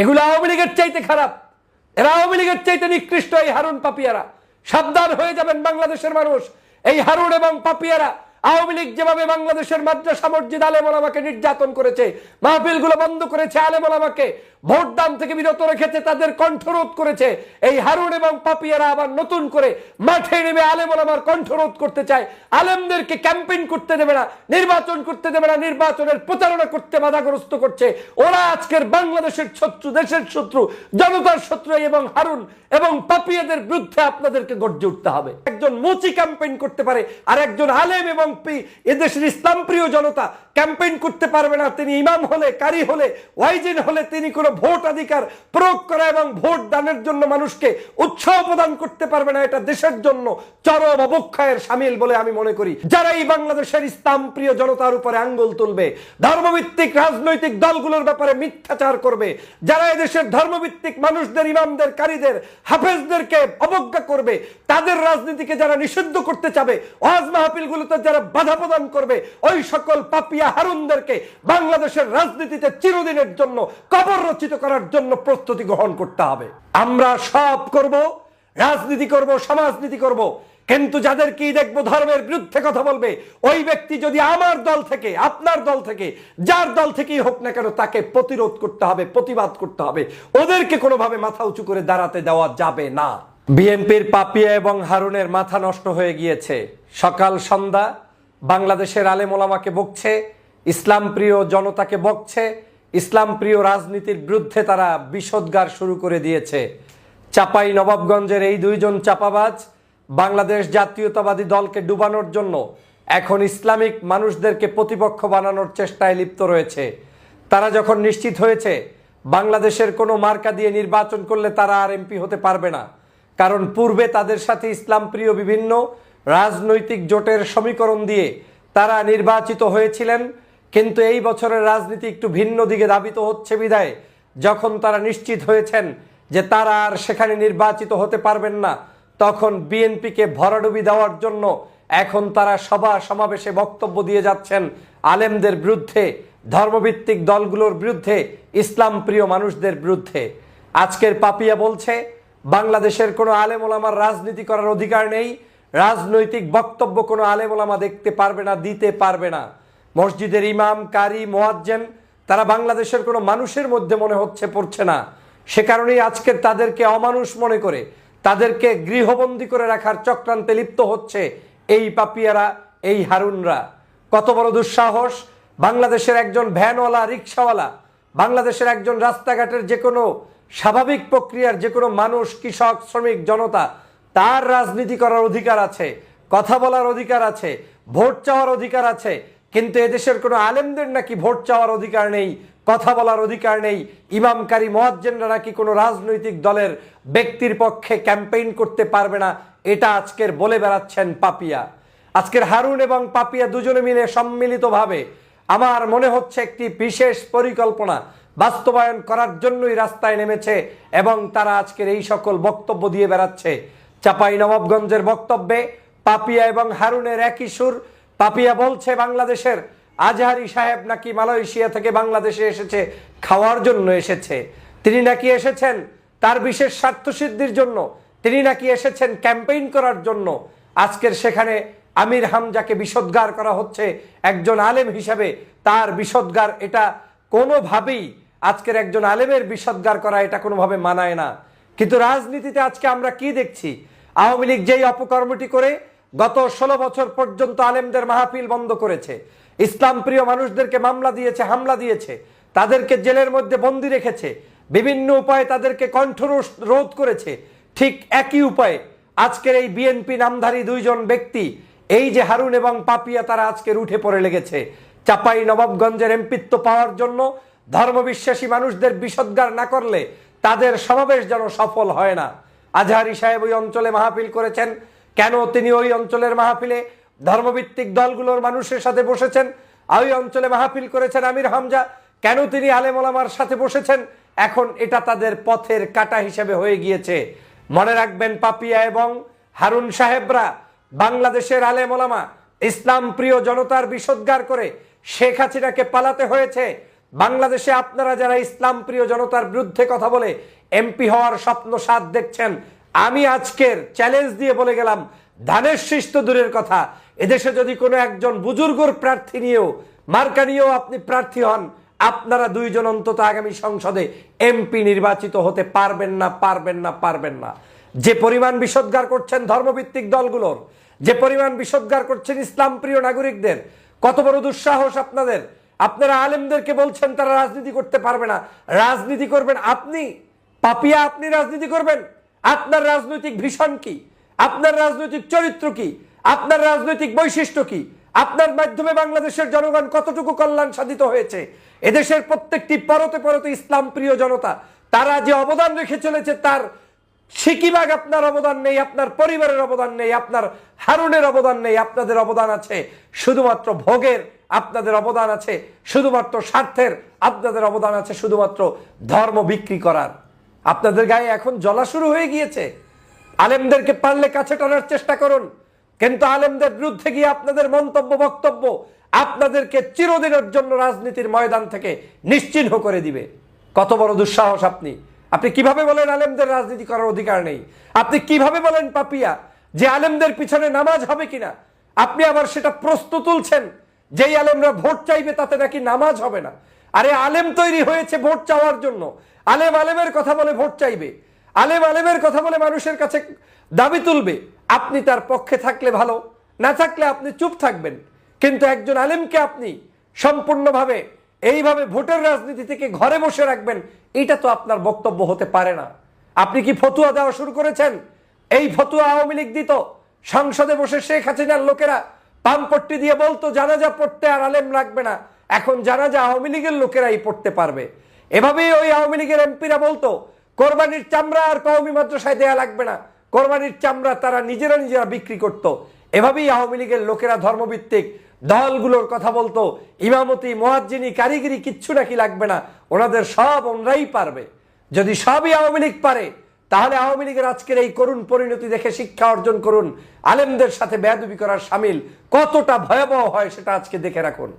এগুলো আওয়ামী লীগের চাইতে খারাপ। এরা আওয়ামী লীগের চাইতে নিকৃষ্ট এই হারুন পাপিয়ারা। সাবধান হয়ে যাবেন বাংলাদেশের মানুষ। এই হারুন এবং পাপিয়ারা আওয়ামী লীগ যেভাবে বাংলাদেশের মাদ্রাসা মসজিদ আলেমোলামাকে নির্যাতন করেছে, মাহফিলগুলো বন্ধ করেছে আলেমোলামাকে ভোট দান থেকে বিরত রেখেছে, তাদের কণ্ঠরোধ করেছে। এই হারুন এবং পাপিয়ারা আবার নতুন করে মাঠে নেমে আলেমোলামার কণ্ঠরোধ করতে চায়। আলেমদেরকে ক্যাম্পেইন করতে দেবে না, নির্বাচন করতে দেবে না, নির্বাচনের প্রচারণা করতে বাধাগ্রস্ত করছে। ওরা আজকের বাংলাদেশের শত্রু, দেশের শত্রু, জনতার শত্রু এবং হারুন এবং পাপিয়াদের বিরুদ্ধে আপনাদেরকে গর্জে উঠতে হবে। একজন মুচি ক্যাম্পেইন করতে পারে আর একজন আলেম এবং এদেশের ইসলাম প্রিয় জনতা ক্যাম্পেইন করতে পারবে না। তিনি ইমাম হলে, কারি হলে, ওয়াইজিন হলে তিনি কোনো ভোট অধিকার প্রয়োগ করা এবং ভোট দানের জন্য মানুষকে উৎসাহ প্রদান করতে পারবে না, এটা দেশের জন্য চরম অবক্ষয়ের সামিল বলে আমি মনে করি। যারা এই বাংলাদেশের ইসলাম প্রিয় জনতার উপরে আঙ্গুল তুলবে, ধর্মভিত্তিক রাজনৈতিক দলগুলোর ব্যাপারে মিথ্যাচার করবে, যারা এদেশের ধর্মভিত্তিক মানুষদের, ইমামদের, কারীদের, হাফেজদেরকে অবজ্ঞা করবে, তাদের রাজনীতিকে যারা নিষিদ্ধ করতে চাবে, ওয়াজ মাহফিলগুলোতে যারা বাধা প্রদান করবে, ওই সকল পাপিয়া হারুনদেরকে বাংলাদেশের রাজনীতিতে চিরদিনের জন্য কবর রচিত করার জন্য প্রস্তুতি গ্রহণ করতে হবে। আমরা সব করব, রাজনীতি করব, সমাজনীতি করব। কিন্তু যাদের কি দেখব ধর্মের বিরুদ্ধে কথা বলবে, ওই ব্যক্তি যদি আমার দল থেকে, আপনার দল থেকে, যার দল থেকেই হোক না কেন তাকে প্রতিরোধ করতে হবে, প্রতিবাদ করতে হবে। ওদেরকে কোনোভাবে মাথা উঁচু করে দাঁড়াতে দেওয়া যাবে না। বিএনপির পাপিয়া এবং হারুনের মাথা নষ্ট হয়ে গিয়েছে। সকাল সন্ধ্যা বাংলাদেশের আলেম ওলামাকে বকছে, ইসলাম প্রিয় জনতাকে বকছে ইসলাম প্রিয় রাজনীতির বিরুদ্ধে তারা বিষোদ্গার শুরু করে দিয়েছে। চাপাই, নবাবগঞ্জের এই দুইজন চাপাবাজ বাংলাদেশ জাতীয়তাবাদী দলকে ডুবানোর জন্য এখন ইসলামিক মানুষদেরকে প্রতিপক্ষ বানানোর চেষ্টায় লিপ্ত রয়েছে। তারা যখন নিশ্চিত হয়েছে বাংলাদেশের কোনো মার্কা দিয়ে নির্বাচন করলে তারা আর এমপি হতে পারবে না, কারণ পূর্বে তাদের সাথে ইসলাম প্রিয় বিভিন্ন রাজনৈতিক জোটের সমীকরণ দিয়ে তারা নির্বাচিত হয়েছিলেন কিন্তু এই বছরের রাজনীতি একটু ভিন্ন দিকে ধাবিত হচ্ছে বিদায় যখন তারা নিশ্চিত হয়েছেন যে তারা আর সেখানে নির্বাচিত হতে পারবেন না, তখন বিএনপিকে ভরাডুবি দেওয়ার জন্য এখন তারা সভা সমাবেশে বক্তব্য দিয়ে যাচ্ছেন আলেমদের বিরুদ্ধে, ধর্মভিত্তিক দলগুলোর বিরুদ্ধে, ইসলাম প্রিয় মানুষদের বিরুদ্ধে। আজকের পাপিয়া বলছে, বাংলাদেশের কোনো আলেম ওলামার রাজনীতি করার অধিকার নেই, রাজনৈতিক বক্তব্য কোনো আলেম ওলামা দেখতে পারবে না, দিতে পারবে না। মসজিদের ইমাম, কারি, মোয়াজ্জেন, তারা বাংলাদেশের কোনো মানুষের মধ্যে মনে হচ্ছে পড়ছে না। সে কারণেই আজকে তাদেরকে অমানুষ মনে করে, তাদেরকে গৃহবন্দী করে রাখার চক্রান্তে লিপ্ত হচ্ছে এই পাপিয়ারা, এই হারুনরা। কত বড় দুঃসাহস, বাংলাদেশের একজন ভ্যানওয়ালা রিক্সাওয়ালা বাংলাদেশের একজন রাস্তাঘাটের যে কোনো স্বাভাবিক প্রক্রিয়ার যে কোনো মানুষ, কৃষক, শ্রমিক, জনতা, তার রাজনীতি করার অধিকার আছে, কথা বলার অধিকার আছে, ভোট চাওয়ার অধিকার আছে কিন্তু এদেশের কোনো আলেমদের নাকি ভোট চাওয়ার অধিকার নেই, কথা বলার অধিকার নেই। ইমামকারী মহাজ্জেনরা নাকি কোনো রাজনৈতিক দলের ব্যক্তির পক্ষে ক্যাম্পেইন করতে পারবে না, এটা আজকের বলে বেড়াচ্ছেন পাপিয়া। আজকের হারুন এবং পাপিয়া দুজনে মিলে সম্মিলিতভাবে আমার মনে হচ্ছে একটি বিশেষ পরিকল্পনা বাস্তবায়ন করার জন্যই রাস্তায় নেমেছে এবং তারা আজকের এই সকল বক্তব্য দিয়ে বেড়াচ্ছে। চাপাই নবাবগঞ্জের বক্তব্যে পাপিয়া এবং হারুনের একই সুর পাপিয়া বলছে, বাংলাদেশের আজহারি সাহেব নাকি মালয়েশিয়া থেকে বাংলাদেশে এসেছে, খাওয়ার জন্য এসেছে। তিনি নাকি এসেছেন তার বিশেষ স্বার্থসিদ্ধির জন্য। তিনি নাকি এসেছেন ক্যাম্পেইন করার জন্য। আজকের সেখানে আমির হামজাকে বিষোদ্গার করা হচ্ছে একজন আলেম হিসাবে। তার বিষোদ্গার এটা কোনোভাবেই আজকের একজন আলেমের বিষোদ্গার করা এটা কোনোভাবে মানায় না। কিন্তু রাজনীতিতে আজকে আমরা কি দেখছি? আওয়ামী লীগ যেই অপকর্মটি করে গত ষোলো বছর পর্যন্ত আলেমদের মাহফিল বন্ধ করেছে। ইসলাম প্রিয় মানুষদেরকে মামলা দিয়েছে, হামলা দিয়েছে। তাদেরকে জেলের মধ্যে বন্দি রেখেছে। বিভিন্ন উপায়ে তাদেরকে কণ্ঠরোষ রোধ করেছে। ঠিক একই উপায়ে আজকের এই বিএনপি নামধারী দুইজন ব্যক্তি, এই যে হারুন এবং পাপিয়া তারা আজকের উঠে পড়ে লেগেছে। চাপাই নবাবগঞ্জের এমপিত্ব পাওয়ার জন্য ধর্মবিশ্বাসী মানুষদের বিষোদ্গার না করলে তাদের সমাবেশ যেন সফল হয় না। আজহারি সাহেব ওই অঞ্চলে মাহফিল করেছেন। কেন তিনি ওই অঞ্চলের মাহফিলে ধর্মভিত্তিক দলগুলোর মানুষের সাথে বসেছেন? ওই অঞ্চলে মাহফিল করেছেন আমির হামজা। কেন তিনি আলেম ওলামার সাথে বসেছেন? এখন এটা তাদের পথের কাটা হিসেবে হয়ে গিয়েছে। মনে রাখবেন পাপিয়া এবং হারুন সাহেবরা বাংলাদেশের আলেম ওলামা, ইসলাম প্রিয় জনতার বিষোদ্গার করে শেখ হাসিনাকে পালাতে হয়েছে। বাংলাদেশে আপনারা যারা ইসলাম প্রিয় জনতার বিরুদ্ধে কথা বলে এমপি হওয়ার স্বপ্ন সাথ দেখছেন আমি আজকের চ্যালেঞ্জ দিয়ে বলে গেলাম, ধানের শীষ তো দূরের কথা। এদেশে যদি কোনো একজন বুজুর্গর প্রার্থী নিয়েও, মার্কা নিয়েও আপনি প্রার্থী হন, আপনারা দুইজন অন্তত আগামী সংসদে এমপি নির্বাচিত হতে পারবেন না পারবেন না পারবেন না। যে পরিমাণ বিষোদ্গার করছেন ধর্মভিত্তিক দলগুলোর, যে পরিমাণ বিষোদ্গার করছেন ইসলাম প্রিয় নাগরিকদের, কত বড় দুঃসাহস আপনাদের। আপনারা আলেমদেরকে বলছেন, তারা রাজনীতি করতে পারবে না। রাজনীতি করবেন আপনি। পাপিয়া আপনি রাজনীতি করবেন। আপনার রাজনৈতিক ভীষণ কি? আপনার রাজনৈতিক চরিত্র কি? আপনার রাজনৈতিক বৈশিষ্ট্য কি? আপনার মাধ্যমে বাংলাদেশের জনগণ কতটুকু কল্যাণ সাধিত হয়েছে? এদেশের প্রত্যেকটি পরতে পরতে ইসলাম প্রিয় জনতা, তারা যে অবদান রেখে চলেছে তার সিকিবাগ আপনার অবদান নেই, আপনার পরিবারের অবদান নেই, আপনার হারুনের অবদান নেই, আপনাদের অবদান আছে শুধুমাত্র ভোগের আপনাদের অবদান আছে, শুধুমাত্র স্বার্থের আপনাদের অবদান আছে শুধুমাত্র ধর্ম বিক্রি করার। আপনাদের গায়ে এখন জ্বলা শুরু হয়ে গিয়েছে। আলেমদেরকে পারলে কাছে টানার চেষ্টা করুন। কিন্তু আলেমদের বিরুদ্ধে গিয়ে আপনাদের মন্তব্য, বক্তব্য আপনাদেরকে চিরদিনের জন্য রাজনীতির ময়দান থেকে নিশ্চিহ্ন করে দিবে। কত বড় দুঃসাহস আপনি। আপনি কীভাবে বলেন আলেমদের রাজনীতি করার অধিকার নেই? আপনি কীভাবে বলেন পাপিয়া, যে আলেমদের পিছনে নামাজ হবে কিনা? আপনি আবার সেটা প্রশ্ন তুলছেন, যেই আলেমরা ভোট চাইবে তাতে নাকি নামাজ হবে না। আরে আলেম তৈরি হয়েছে ভোট চাওয়ার জন্য। আলেম আলেমের কথা বলে ভোট চাইবে। আলেম আলেমের কথা বলে মানুষের কাছে দাবি তুলবে। আপনি তার পক্ষে থাকলে ভালো, না থাকলে আপনি চুপ থাকবেন। কিন্তু একজন আলেমকে আপনি সম্পূর্ণভাবে, এইভাবে ভোটের রাজনীতি থেকে ঘরে বসে রাখবেন, এটা তো আপনার বক্তব্য হতে পারে না। আপনি কি ফতুয়া দেওয়া শুরু করেছেন? এই ফতুয়া আওয়ামী লীগ দিত। সংসদে বসে শেখ হাসিনার লোকেরা পামপট্টি দিয়ে বলতো, জানাজা পড়তে আর আলেম লাগবে না। এখন জানাজা আওয়ামী লীগের লোকেরাই পড়তে পারবে। এভাবেই ওই আওয়ামী লীগের এমপিরা বলতো, কোরবানির চামড়া আর কওমি মাদ্রাসায় দেয়া লাগবে না। কোরবানির চামড়া তারা নিজেরা নিজেরা বিক্রি করত। এভাবেই আওয়ামী লীগের লোকেরা ধর্মভিত্তিক দলগুলোর কথা বলতো, ইমামতি, মোয়াজ্জিনী, কারিগরি কিচ্ছু নাকি লাগবে না, ওনাদের সব ওনরাই পারবে। যদি সবই আওয়ামী লীগ পারে, তাহলে আওয়ামী লীগের আজকের এই করুণ পরিণতি দেখে শিক্ষা অর্জন করুন। আলেমদের সাথে বেয়াদুবি করার সামিল কতটা ভয়াবহ হয় সেটা আজকে দেখে রাখুন।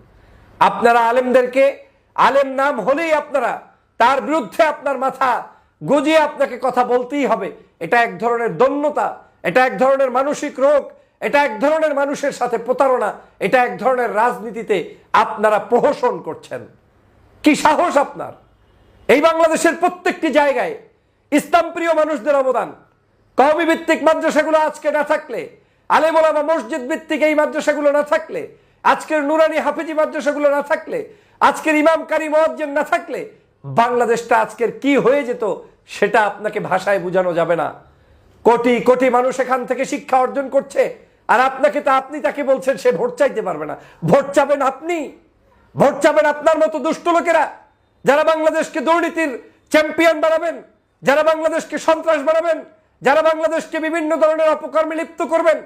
আপনারা আলেমদেরকে আলেম নাম হলেই আপনারা, তার বিরুদ্ধে আপনার মাথা গজিয়ে আপনাকে কথা বলতেই হবে। এটা এক ধরনের দন্যতা, এটা এক ধরনের মানসিক রোগ, এটা এক ধরনের মানুষের সাথে প্রতারণা, এটা এক ধরনের রাজনীতিতে আপনারা প্রহসন করছেন। কি সাহস আপনার? এই বাংলাদেশের প্রত্যেকটি জায়গায় ইসলাম প্রিয় মানুষদের অবদান। কওমি ভিত্তিক মাদ্রাসাগুলো আজকে না থাকলে আলেমোলা বা মসজিদ ভিত্তিক এই মাদ্রাসাগুলো না থাকলে, আজকের নুরানি হাফিজি মাদ্রাসাগুলো না থাকলে আজকের ইমাম কারি মোয়াজ্জেম না থাকলে বাংলাদেশটা আজকের কি হয়ে যেত সেটা আপনাকে ভাষায় বোঝানো যাবে না। কোটি কোটি মানুষ এখান থেকে শিক্ষা অর্জন করছে আর আপনাকে তা আপনি তাকে বলছেন, সে ভোট চাইতে পারবে না। ভোট চাবেন আপনি। ভোট চাবেন আপনার মতো দুষ্ট লোকেরা যারা বাংলাদেশকে দুর্নীতির চ্যাম্পিয়ন বানাবেন, যারা বাংলাদেশকে সন্ত্রাস বানাবেন, যারা বাংলাদেশকে বিভিন্ন ধরনের অপকর্মে লিপ্ত করবেন,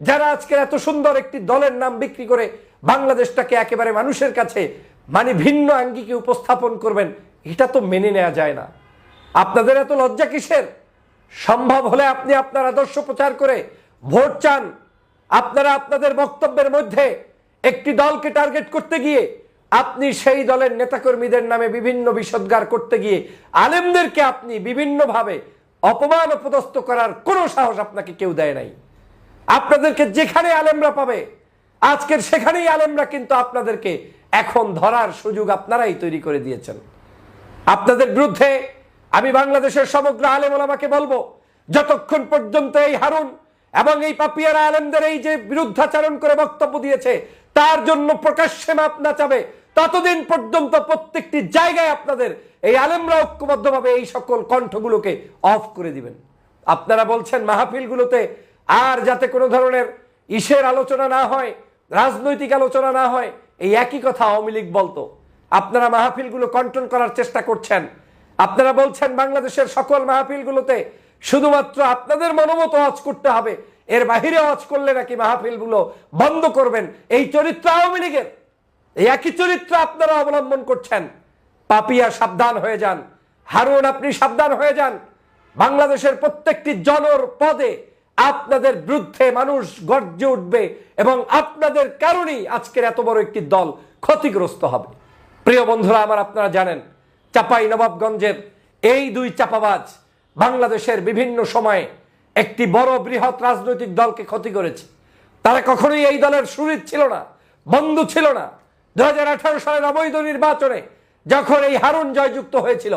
যারা আজকের এত সুন্দর একটি দলের নাম বিক্রি করে বাংলাদেশটাকে একেবারে মানুষের কাছে মানে ভিন্ন আঙ্গিকে উপস্থাপন করবেন, এটা তো মেনে নেওয়া যায় না। আপনাদের এত লজ্জা কিসের? সম্ভব হলে আপনি আপনার আদর্শ প্রচার করে ভোট চান। আপনারা আপনাদের বক্তব্যের মধ্যে একটি দলকে টার্গেট করতে গিয়ে, আপনি সেই দলের নেতাকর্মীদের নামে বিভিন্ন বিষদগার করতে গিয়ে, আলেমদেরকে আপনি বিভিন্নভাবে অপমান অপদস্থ করার কোনো সাহস আপনাকে কেউ দেয় নাই। আপনাদেরকে যেখানে আলেমরা পাবে আজকের সেখানেই আলেমরা কিন্তু আপনাদেরকে এখন ধরার সুযোগ আপনারাই তৈরি করে দিয়েছেন। আপনাদের বিরুদ্ধে আমি বাংলাদেশের সমগ্র আলেম ওলামাকে বলব, যতক্ষণ পর্যন্ত এই হারুন এবং এই পাপিয়ারা আলেমদের এই যে বিরুদ্ধাচরণ করে বক্তব্য দিয়েছে, তার জন্য প্রকাশ্যে মাপ না চাবে, ততদিন পর্যন্ত প্রত্যেকটি জায়গায় আপনাদের এই আলেমরা ঐক্যবদ্ধভাবে এই সকল কণ্ঠগুলোকে অফ করে দিবেন। আপনারা বলছেন মাহফিলগুলোতে আর যাতে কোনো ধরনের ইসের আলোচনা না হয় রাজনৈতিক আলোচনা না হয়, এই একই কথা আওয়ামী লীগ বলতো। আপনারা মাহফিলগুলো কন্ট্রোল করার চেষ্টা করছেন। আপনারা বলছেন বাংলাদেশের সকল মাহফিলগুলোতে শুধুমাত্র আপনাদের মনোমত আওয়াজ করতে হবে। এর বাহিরে আওয়াজ করলে নাকি মাহফিলগুলো বন্ধ করবেন। এই চরিত্র আওয়ামী লীগের। এই একই চরিত্র আপনারা অবলম্বন করছেন। পাপিয়া, সাবধান হয়ে যান। হারুন, আপনি সাবধান হয়ে যান। বাংলাদেশের প্রত্যেকটি জনর পদে আপনাদের বিরুদ্ধে মানুষ গর্জে উঠবে এবং আপনাদের কারণেই আজকের এত বড় একটি দল ক্ষতিগ্রস্ত হবে। প্রিয় বন্ধুরা, আমার আপনারা জানেন, চাপাই নবাবগঞ্জের এই দুই চাপাবাজ বাংলাদেশের বিভিন্ন সময়ে একটি বড় বৃহৎ রাজনৈতিক দলকে ক্ষতি করেছে। তারা কখনোই এই দলের সুরিত ছিল না, বন্ধু ছিল না। দু হাজার আঠারো সালের অবৈধ নির্বাচনে যখন এই হারুন জয়যুক্ত হয়েছিল,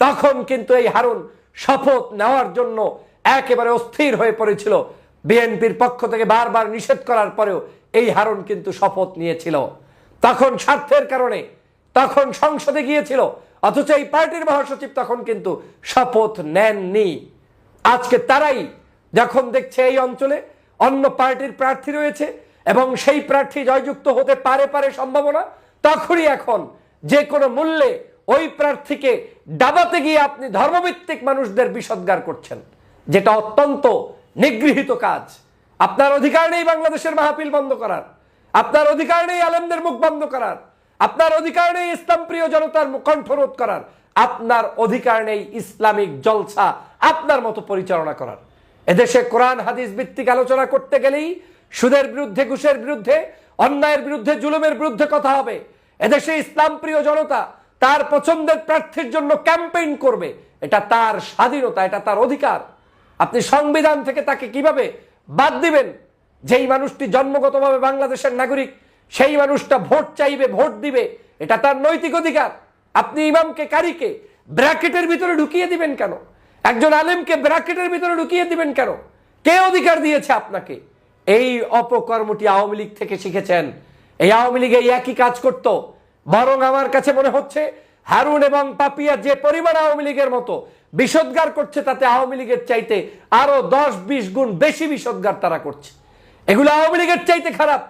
তখন কিন্তু এই হারুন শপথ নেওয়ার জন্য একেবারে অস্থির হয়ে পড়েছিল। বিএনপির পক্ষ থেকে বারবার নিষেধ করার পরেও এই হারুন কিন্তু শপথ নিয়েছিল। তখন স্বার্থের কারণে, তখন সংসদে গিয়েছিল। অথচ এই পার্টির মহাসচিব তখন কিন্তু শপথ নেননি। আজকে তারাই যখন দেখছে এই অঞ্চলে অন্য পার্টির প্রার্থী রয়েছে এবং সেই প্রার্থী জয়যুক্ত হতে পারে পারে সম্ভাবনা, তখনই এখন যে কোনো মূল্যে ওই প্রার্থীকে ডাবাতে গিয়ে আপনি ধর্মভিত্তিক মানুষদের বিষদগার করছেন। যেটা অত্যন্ত নিগৃহীত কাজ। আপনার অধিকার নেই বাংলাদেশের মাহফিল বন্ধ করার। আপনার অধিকার নেই আলেমদের মুখ বন্ধ করার। আপনার অধিকার নেই ইসলাম প্রিয় জনতার কণ্ঠরোধ করার। আপনার অধিকার নেই ইসলামিক জলসা আপনার মতো পরিচালনা করার। এদেশে কোরআন, হাদিস ভিত্তিক আলোচনা করতে গেলেই সুদের বিরুদ্ধে, ঘুষের বিরুদ্ধে, অন্যায়ের বিরুদ্ধে, জুলুমের বিরুদ্ধে কথা হবে। এদেশে ইসলাম প্রিয় জনতা তার পছন্দের প্রার্থীর জন্য ক্যাম্পেইন করবে। এটা তার স্বাধীনতা, এটা তার অধিকার। আপনি সংবিধান থেকে তাকে কীভাবে বাদ দিবেন? যেই মানুষটি জন্মগতভাবে বাংলাদেশের নাগরিক, সেই মানুষটা ভোট চাইবে, ভোট দিবে, এটা তার নৈতিক অধিকার। আপনি ইমামকে, কারিকে ব্র্যাকেটের ভিতরে ঢুকিয়ে দিবেন কেন? একজন আলেমকে ব্র্যাকেটের ভিতরে ঢুকিয়ে দিবেন কেন? কে অধিকার দিয়েছে আপনাকে? এই অপকর্মটি আওয়ামী লীগ থেকে শিখেছেন। এই আওয়ামী লীগ এই একই কাজ করত। বরং আমার কাছে মনে হচ্ছে, হারুন এবং পাপিয়া যে পরিমাণ আওয়ামী লীগের মতো বিষোদ্গার করছে তাতে আওয়ামী লীগের চাইতে আরও দশ বিশ গুণ বেশি বিষোদ্গার তারা করছে। এগুলো আওয়ামী লীগের চাইতে খারাপ।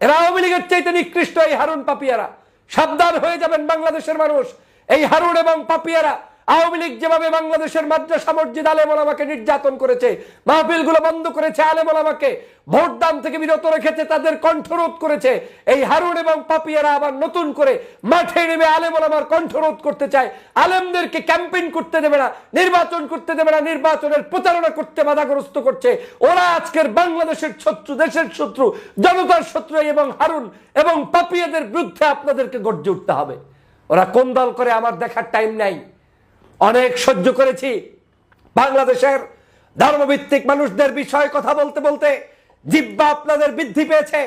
এরা আওয়ামী লীগের চাইতে নিকৃষ্ট এই হারুন পাপিয়ারা। সাবধান হয়ে যাবেন বাংলাদেশের মানুষ। এই হারুন এবং পাপিয়ারা আওয়ামী লীগ যেভাবে বাংলাদেশের মাদ্রাসা মসজিদ আলেমন আমাকে নির্যাতন করেছে, মাহফিলগুলো বন্ধ করেছে আলেমন আমাকে ভোট দান থেকে বিরত রেখেছে, তাদের কণ্ঠরোধ করেছে, এই হারুন এবং পাপিয়ারা আবার নতুন করে মাঠে নেমে আলেমন আমার কণ্ঠরোধ করতে চায়। আলেমদেরকে ক্যাম্পেইন করতে দেবে না, নির্বাচন করতে দেবে না, নির্বাচনের প্রচারণা করতে বাধাগ্রস্ত করছে। ওরা আজকের বাংলাদেশের শত্রু, দেশের শত্রু, জনতার শত্রু এবং হারুন এবং পাপিয়াদের বিরুদ্ধে আপনাদেরকে গর্জে উঠতে হবে। ওরা কোন দল করে আমার দেখার টাইম নাই। অনেক সহ্য করেছি। বাংলাদেশের ধর্মভিত্তিক মানুষদের বিষয়ে কথা বলতে বলতে জিব্বা আপনাদের বৃদ্ধি পেয়েছে।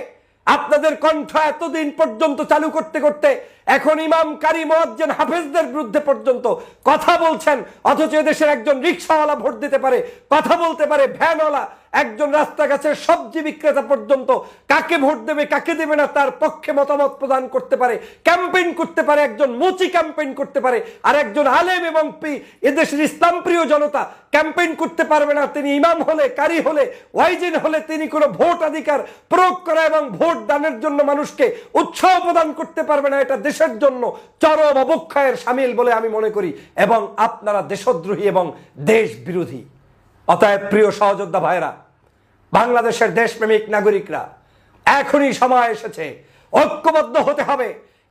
আপনাদের কণ্ঠ এতদিন পর্যন্ত চালু করতে করতে এখন ইমাম কারি মোয়াজ্জেন হাফেজদের বিরুদ্ধে পর্যন্ত কথা বলছেন, অথচ দেশের একজন রিক্সাওয়ালা ভোট দিতে পারে, কথা বলতে পারে, ভ্যানওয়ালা একজন রাস্তাঘাটের সবজি বিক্রেতা পর্যন্ত কাকে ভোট দেবে, কাকে দেবে না তার পক্ষে মতামত প্রদান করতে পারে, ক্যাম্পেইন করতে পারে, একজন মুচি ক্যাম্পেইন করতে পারে, আর একজন আলেম এবং পি- এদেশের ইসলাম প্রিয় জনতা ক্যাম্পেইন করতে পারবে না, তিনি ইমাম হলে, কারি হলে, ওয়াইজিন হলে তিনি কোনো ভোট অধিকার প্রয়োগ করা এবং ভোট দানের জন্য মানুষকে উৎসাহ প্রদান করতে পারবে না, এটা দেশের জন্য চরম অবক্ষয়ের সামিল বলে আমি মনে করি এবং আপনারা দেশদ্রোহী এবং দেশ বিরোধী অতএব প্রিয় সহযোদ্ধা ভাইরা বাংলাদেশের দেশপ্রেমিক নাগরিকরা, এখনই সময় এসেছে। ঐক্যবদ্ধ হতে হবে।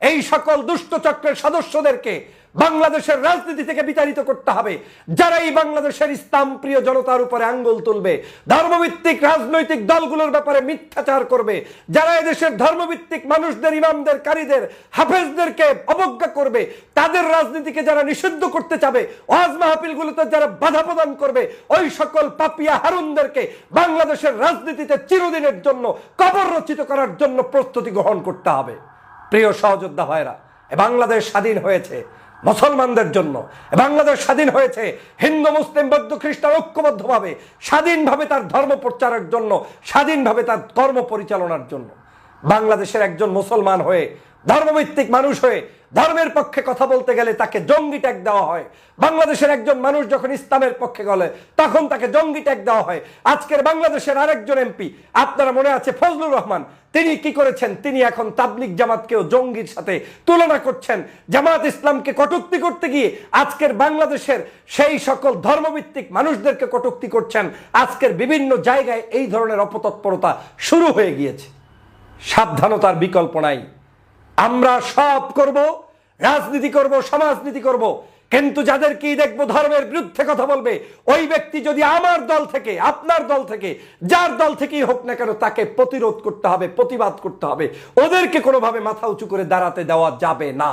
এই সকল দুষ্ট চক্রের সদস্যদেরকে বাংলাদেশের রাজনীতি থেকে বিতাড়িত করতে হবে। যারা এই বাংলাদেশের ইসলাম প্রিয় জনতার উপরে আঙ্গুল তুলবে, ধর্মভিত্তিক রাজনৈতিক দলগুলোর ব্যাপারে মিথ্যাচার করবে, যারা এদেশের ধর্মভিত্তিক মানুষদের, ইমামদের, কারীদের, হাফেজদেরকে অবজ্ঞা করবে, তাদের রাজনীতিকে যারা নিষিদ্ধ করতে চাবে, ওয়াজ মাহফিলগুলোতে যারা বাধা প্রদান করবে, ওই সকল পাপিয়া হারুনদেরকে বাংলাদেশের রাজনীতিতে চিরদিনের জন্য, কবর রচিত করার জন্য প্রস্তুতি গ্রহণ করতে হবে। প্রিয় সহযোদ্ধা ভাইরা বাংলাদেশ স্বাধীন হয়েছে। মুসলমানদের জন্য। বাংলাদেশ স্বাধীন হয়েছে, হিন্দু, মুসলিম, বৌদ্ধ, খ্রিস্টান ঐক্যবদ্ধভাবে, স্বাধীনভাবে তার ধর্ম প্রচারের জন্য, স্বাধীনভাবে তার ধর্ম পরিচালনার জন্য। বাংলাদেশের একজন মুসলমান হয়ে ধর্মভিত্তিক মানুষ হয়ে ধর্মের পক্ষে কথা বলতে গেলে তাকে জঙ্গি ট্যাগ দেওয়া হয়। বাংলাদেশের একজন মানুষ যখন ইসলামের পক্ষে গেলে, তখন তাকে জঙ্গি ট্যাগ দেওয়া হয়। আজকের বাংলাদেশের আরেকজন এমপি, আপনারা মনে আছে ফজলুর রহমান? তিনি কি করেছেন? তিনি এখন তাবলিক জামাতকেও জঙ্গির সাথে তুলনা করছেন। জামাত ইসলামকে কটুক্তি করতে গিয়ে আজকের বাংলাদেশের সেই সকল ধর্মভিত্তিক মানুষদেরকে কটুক্তি করছেন। আজকের বিভিন্ন জায়গায় এই ধরনের অপতৎপরতা শুরু হয়ে গিয়েছে। সাবধানতার বিকল্প নাই। আমরা সব করব, রাজনীতি করব, সমাজনীতি করব। কিন্তু যাদেরকেই দেখব, ধর্মের বিরুদ্ধে কথা বলবে, ওই ব্যক্তি যদি আমার দল থেকে, আপনার দল থেকে, যার দল থেকেই হোক না কেন, তাকে প্রতিরোধ করতে হবে, প্রতিবাদ করতে হবে। ওদেরকে কোনোভাবে মাথা উঁচু করে দাঁড়াতে দেওয়া যাবে না।